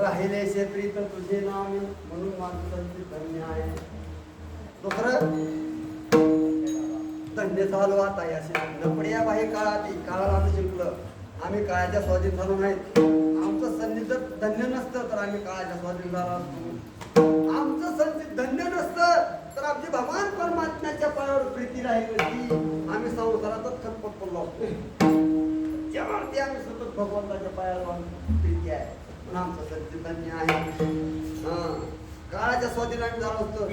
राहिले शेत्री तर तुझे नाव मी म्हणून माणसांचे धन्य आहे. दुसरं? धन्य झालो आता या लपड्या बाहे काळात काळाला आम्ही जिंकलं आम्ही काळाच्या स्वाधीन झालो नाहीत. आमचं संधी जर धन्य नसतं तर आम्ही काळाच्या स्वाधीन झालो असतो. आमचं संधी धन्य नसतं तर आमची भगवान परमात्म्याच्या पायावर प्रीती राहील नसती आम्ही संसारातच खतपट पडलो असतो. जेवढती आम्ही सतत भगवंताच्या पायावर प्रीती आहे. आमचं संधी आहे. हा काळाच्या स्वाधीन आम्ही झालो असतो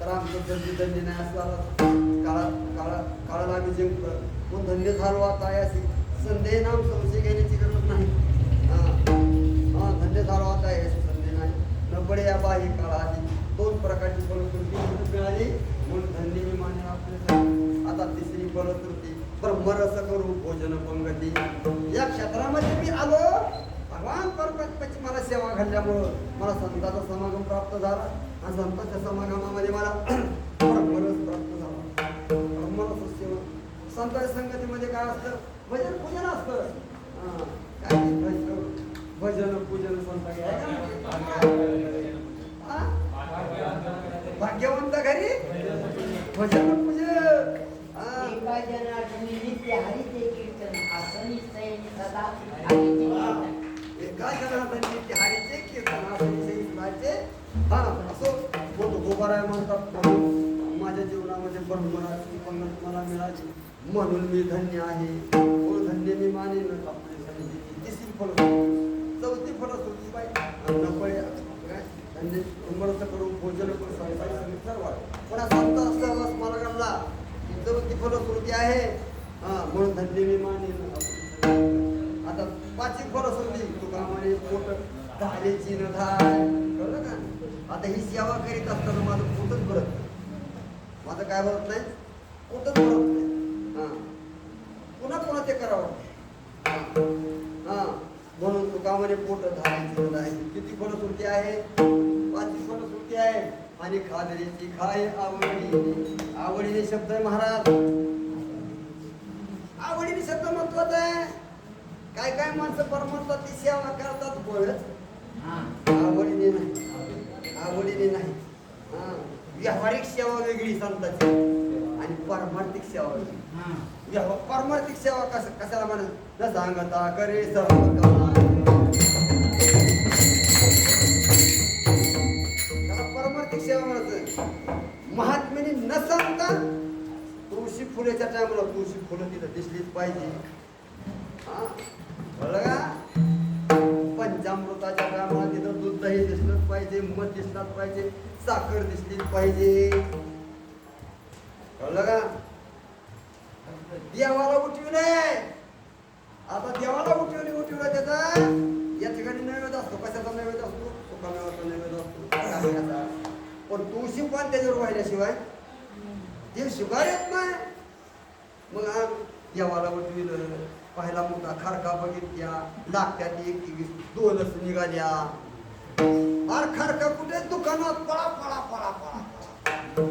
तर आमचं संधी नाही असला काळा काळा काळाला आम्ही जिंकलं. मग धन्य झालो आता याची संदेह नाम संशय घेण्याची गरज नाही. धन्य झालो आता याची संदेह नाही. न पडे या बाही काळाची दोन प्रकारची फलश्रुती मिळाली. म्हणून धन्य मी माने आपले आता तिसरी फलश्रुती ब्रह्मरस करू भोजन पंगती या क्षेत्रामध्ये मी आलो भगवान परमात्म्याची मला सेवा घडल्यामुळं मला संतांचा समागम प्राप्त झाला आणि संतांच्या समागमामध्ये मला ब्रह्मरस प्राप्त झाला. ब्रह्मरस सेवा. संतांच्या संगतीमध्ये काय असतं? भजन पूजन असतं. काय भजन भजन पूजन संत. भाग्यवंत घरी? भजन पूजन. हा. नित्य हरिते कीर्तन. सैनी सदा. म्हणून मी धन्य आहे. हो धन्य मी मानेन आपली संधी तिसरी फळ चौथी फळ होती बाई नपळे काय धन्य. उमरत करून भोजन करून संसारी समित सर्व. पण हा संत मला घडला की चौथी फलश्रुती आहे. हा म्हणून धन्य मी मानेन आता पाचवी फलश्रुती तुका म्हणे पोट धारेची न धाय कळलं का? आता ही सेवा करीत असताना माझं पोटच भरत नाही. माझं काय भरत नाही? पोटच भरत ते करावं. हा. म्हणून तुका म्हणे पोट धारायची न धाय किती फलश्रुती आहे? पाचवी फलश्रुती आहे. आणि खादरीची खाय आवडी. आवडीने शब्द महाराज. आवडीने शब्द महत्त्वाचा आहे. काय काय माणसं परमात्माची सेवा करतात बोलत हा. आवडीने नाही. आवडीने नाही. हा. व्यावहारिक सेवा वेगळी संताची आणि पारमार्थिक सेवा हा. व्यव- पारमार्थिक सेवा कस कशाला म्हणत न सांगता करे पारमार्थिक सेवा म्हणत महात्म्याने न सांगता तुळशी फुलेच्या टायमाला तुळशी फुलं तिथं दिसलीच पाहिजे. हा. कळलं का? पंचामृताच्या टायमाला तिथं दूध दही दिसलंच पाहिजे मध दिसलाच पाहिजे साखर दिसलीच पाहिजे. ते शिवाय येत नाही मग देवाला उठविलं पहिला मोठा खारका बघितल्या लागत्यात एक दोनच निघाल्या. आर खारका कुठे? दुकानात पळा पळा पळा पळा पळा.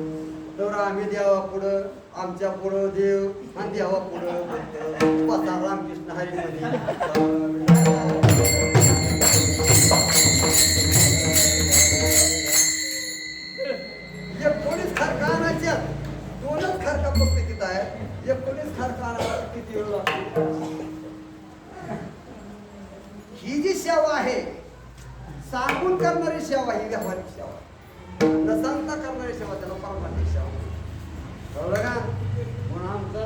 तर आम्ही देवा पुढं आमच्या पुढं देव आणि देवा पुढं पता रामकृष्ण हरी दोनच खारका पुस्तकीत आहे एकोणीस खारका आणायला किती वेळ लागतो ही जी सेवा आहे सांगून करणारी सेवा ही व्यावहारिक सेवा। न सांगता करणारी सेवा त्याला पारमार्थिक सेवा। कळलं का? म्हणून आमचं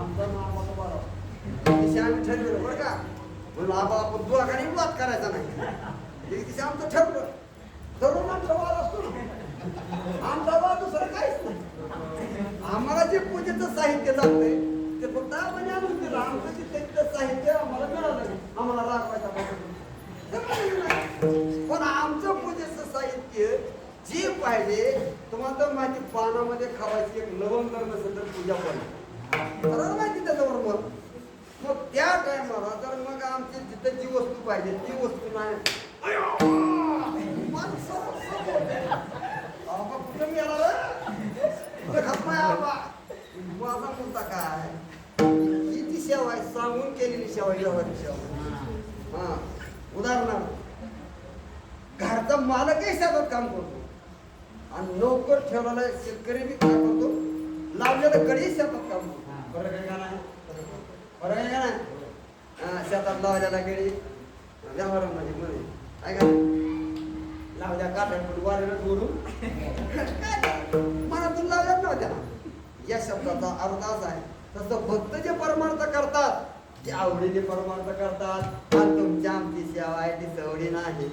आमचं नाव बरं. तिथे आम्ही ठरवलं बरं का? म्हणून आबा आपण दुआकडे वाद करायचा नाही. एक दिवशी आमचं ठरवलं. तरुण आमचा वाद असतो ना. आमचा वाद दुसरं काहीच नाही. आम्हाला जे पूजेचं साहित्य लागतंय ते फक्त म्हणजे आणून आमचं जे साहित्य आम्हाला मिळालं आम्हाला राखवायचा पण आमचं पूजेचं साहित्य जे पाहिजे तुम्हाला तर माहिती पानामध्ये खावायची एक लवंग नसेल तर पूजा पण बरोबर माहिती त्याच्याबरोबर मग. त्या टायमाला जर मग आमची जिथं जी वस्तू पाहिजे ती वस्तू नाही. अय्यो! माणसाला कुठं रे? कुठं खात नाही आबा? माझा मुद्दा काय ही ती सेवा आहे सांगून केलेली सेवा आहे, सेवा हा हा उदाहरणार्थ त्यांचा मालकही शेतात काम करतो. आणि नोकर ठेवलेला शेतकरी बी काय करतो लावलेलं गडी शेतात काम करतो. बरं काय का नाही बरं काय का नाही हा, शेतात लावलेला गडी व्यवहारामध्ये मध्ये काय का लावल्या काट्याकडून वाऱ्याला जोडून मनातून लावल्यात नव्हत्या या शब्दाचा अर्थ असा आहे तसं भक्त जे परमार्थ करतात ते आवडीने परमार्थ करतात आणि तुमच्या आमची सेवा आहे ती सवडी नाही.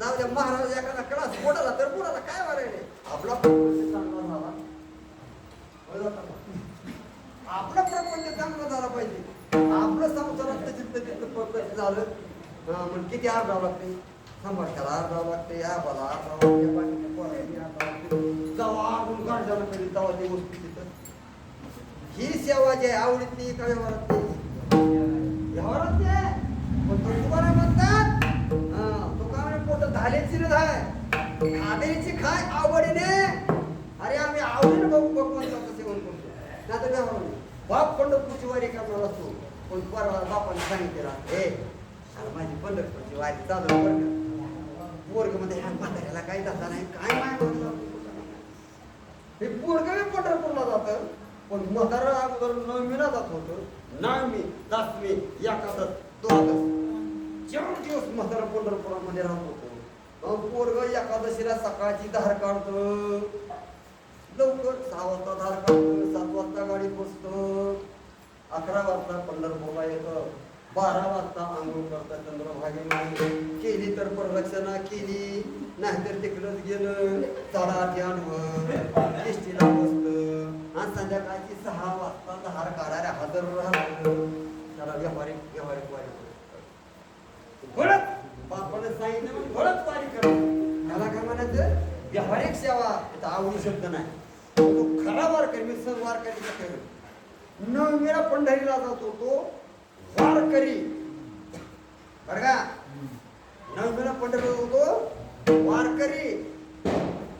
जाऊ द्या महाराज एखादा कळास पोटाला तर पोटाला काय वारायले आपला प्रपंच चांगला झाला. होय जाता का? आपला प्रपंच चांगला झाला पाहिजे. आपलं संसारात जिथं तिथं प्रपंच झालं. हा, किती अर्धावं लागते समाजाला अर्धावं लागते आबाला अर्धावं लागते बाकीच्या पोरांनी अर्धावं जावा आपण गाडजाला कधी जावा ते तिथं ही सेवा जी आहे आवडीत नाही का व्यवहारात नाही? व्यवहारात नाही. पण तो तुम्हाला म्हणतात हा, तो का म्हणे पोट झालेची न धाय खादेची खाय आवडीने. अरे आम्ही आवडीने बघू भगवंताचं सेवन करतो. नाही तर व्यवहार बाप पंढरपूरची वारी करणार असतो. पण पोराला बापाने सांगितलेलं हे माझी पंढरपूरची वारी चालू बरं पोरगमध्ये ह्या म्हाताऱ्याला काही धंदा नाही काय माय हे पोरग पंढरपूरला जातं पण म्हातारा अगोदर नवमीला जात होतं. नवमी दसमी एकादश द्वादश चार दिवस म्हातारा पंढरपुरामध्ये राहत होतो. पोरग एकादशीला सकाळची धार काढतो. लवकर सहा वाजता धार काढतो सात वाजता गाडी पोचतो अकरा वाजता पंढरपूरला येतं. बारा वाजता आंघोळ करता चंद्रभागी मागे केली तर प्रदक्षिणा केली नाहीतर तिकडंच गेलं. चढा ट्यानवर एसटीला बसलं. आणि संध्याकाळची सहा वाजता हार काढायला हजर राहतं त्याला व्यावहारिक वारी घोडत. सांगितलं घोडत वारी त्याला काय म्हणायचं? व्यावहारिक सेवा. त्याचा आवडी शब्द नाही. तो खरा वारकरी मी सण वारकरी खेळ. नवमीला पंढरीला जातो तो वारकरी. बरं का? नवमीला पंढरीला जातो वारकरी.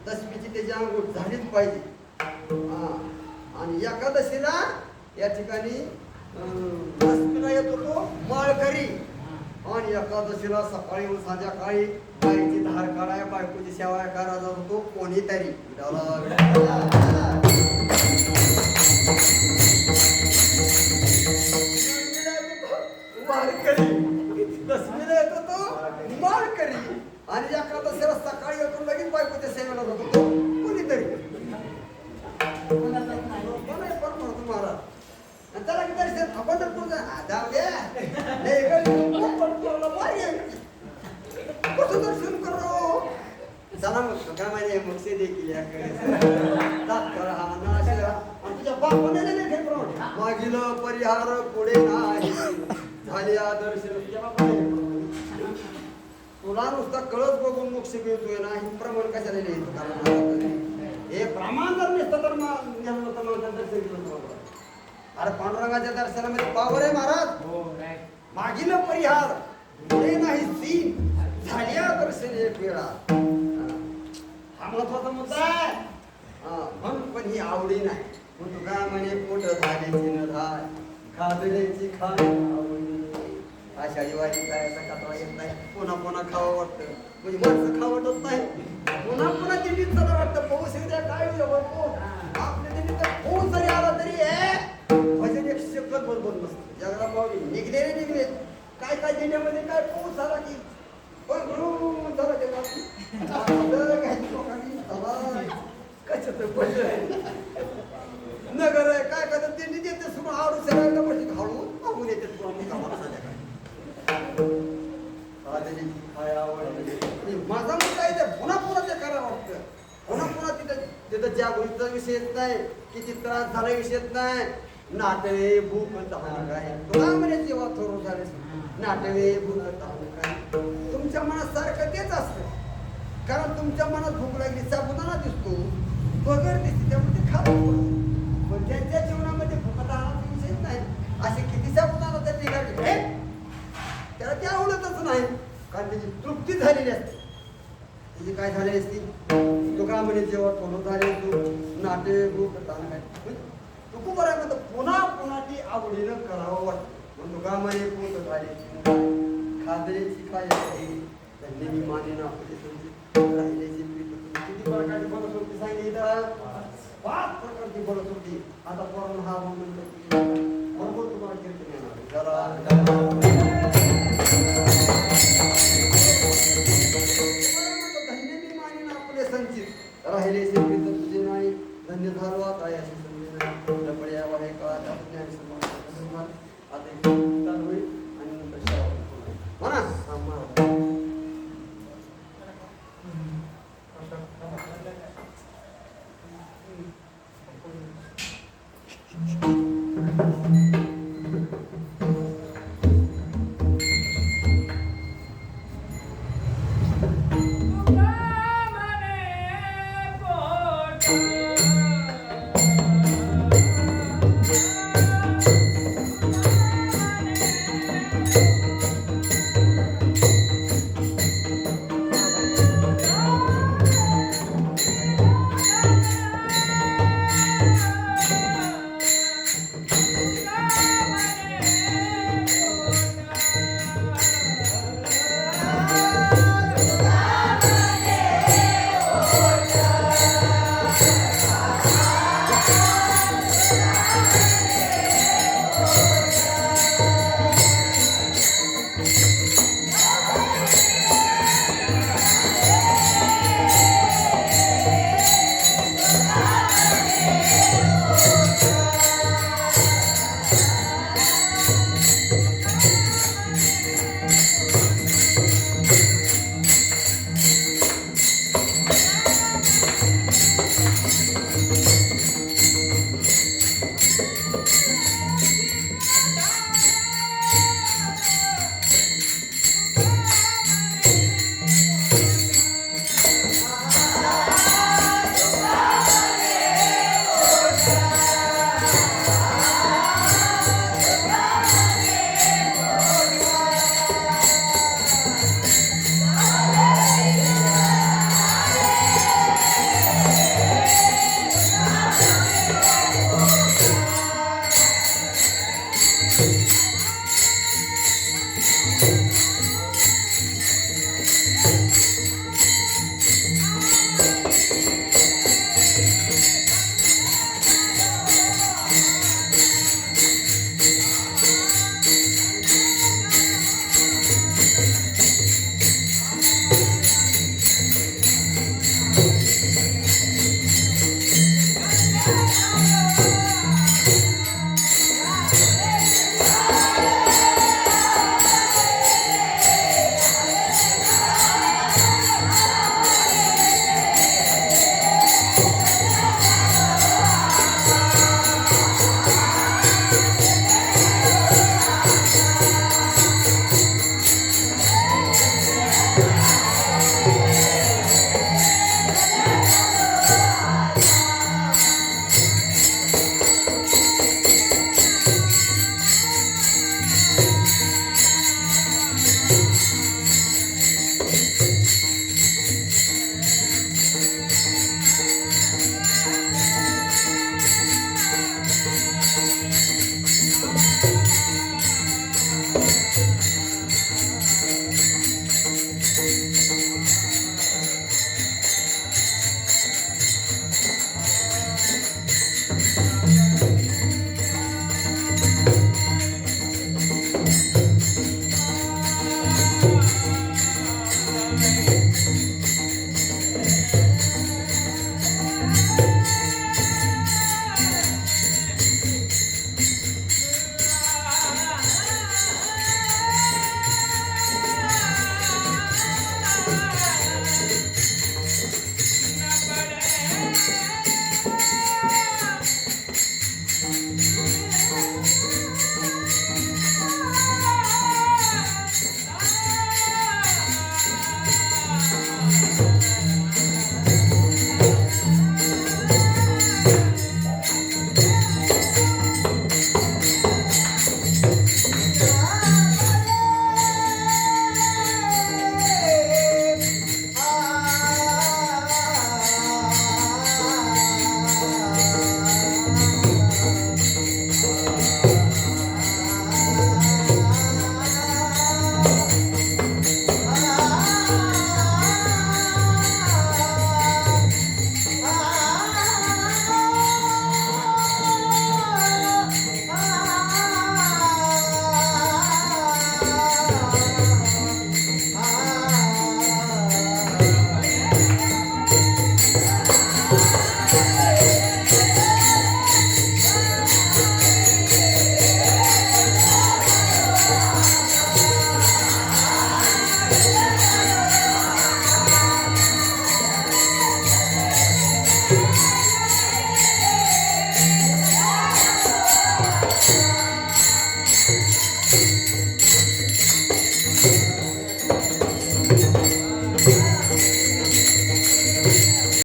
दशमीची त्याची अंगूठ झालीच पाहिजे. हा. आणि एकादशीला या ठिकाणी दशमीला येतो तो माळकरी. आणि एकादशीला सकाळी व संध्याकाळी गायची धार काढाय बायकोची सेवा करा जातो तो कोणीतरी. विठाला, मारकरी वारकरी येतो तो मारकरी आणि एकादशीला सकाळी येतो लगेच बायकोच्या सेवेला जातो तो. कोणीतरी. कोणाचाच महाराज. आणि त्याला की दर्शन जाऊ कसं दर्शन करो? चला मग काय माहिती मग से देखील हा तुझ्या बापाने दिले परिहार पुढे नाही. झाले प्रमाण. तुला नुसता कळत बघून मोक्ष मिळतोय ना हे प्रमाण कशाला कारण हे प्रमाण जर नसतं तर. अरे पांडुरंगाच्या दर्शनामध्ये पावर आहे महाराज. हो. मागील परिहार. पुढे नाही सीन. झाल्या दर्शन एक वेळा. हा महत्त्वाचा मुद्दा आहे. म्हणून पण ही आवडी नाही. तू काय म्हणे पोट झाल्याची न धाय खाय आवडी आषाढी वारी काय असा कथवा येत नाही? पुन्हा पुन्हा खावं वाटतं. म्हणजे माणसं खावं वाटत नाही. पुन्हा पुन्हा दिल्लीत चला वाटतं. पाऊस येऊ द्या काय बरं आपल्या दिल्लीत तर पाऊस जरी आला तरी भजन एक शकत बरोबर नसतं जगला माऊली निघले रे निघले. काय काय दिंड्यामध्ये काय पाऊस झाला की? झालं ते कशाचं भजन. नगर आहे काय तर दिंडी देते सुरू. आडू सगळ्यांना म्हणजे घालून मागून येते संध्याकाळी. राजाची काय आणि माझा मुलगा आहे ते पुन्हा पुन्हा ते करावं वाटतं. पुन्हा पुन्हा तिथं तिथं गोष्टीचा विषय येत नाही. किती त्रास झाला विषय येत नाही. नाटवे भूक तहान काय तुला म्हणे जेव्हा थोर झाले नाटवे भूक काय तुमच्या मनात सारखं तेच असतं. कारण तुमच्या मनात भूक लागली साबुदाना दिसतो. बगर दिसते त्यामुळे ते खात पण त्यांच्या जीवनामध्ये भूक तहानाचा विषयच नाही. असे किती साबुदाणा त्या ठिकाणी हे? त्याला ते आवडतच नाही कारण त्याची तृप्ती झालेली असते. त्याची काय झालेली असती? तुका म्हणे जेव्हा थोडं झाले तू नाटे रूप ताण तू खूप बरं म्हणतो पुन्हा पुन्हा ती आवडीनं करावं वाटतं. मग तुका म्हणे पोट झाले खादरेची काय असते? त्यांनी मी माने ना आपली राहिल्याची पीठ किती प्रकारची बरं फलश्रुती सांगितलं पाच प्रकारची बरं फलश्रुती आता कोरोना हा म्हणून बरोबर तुम्हाला कीर्तन येणार. जरा. राहिले धन्य झालो आता या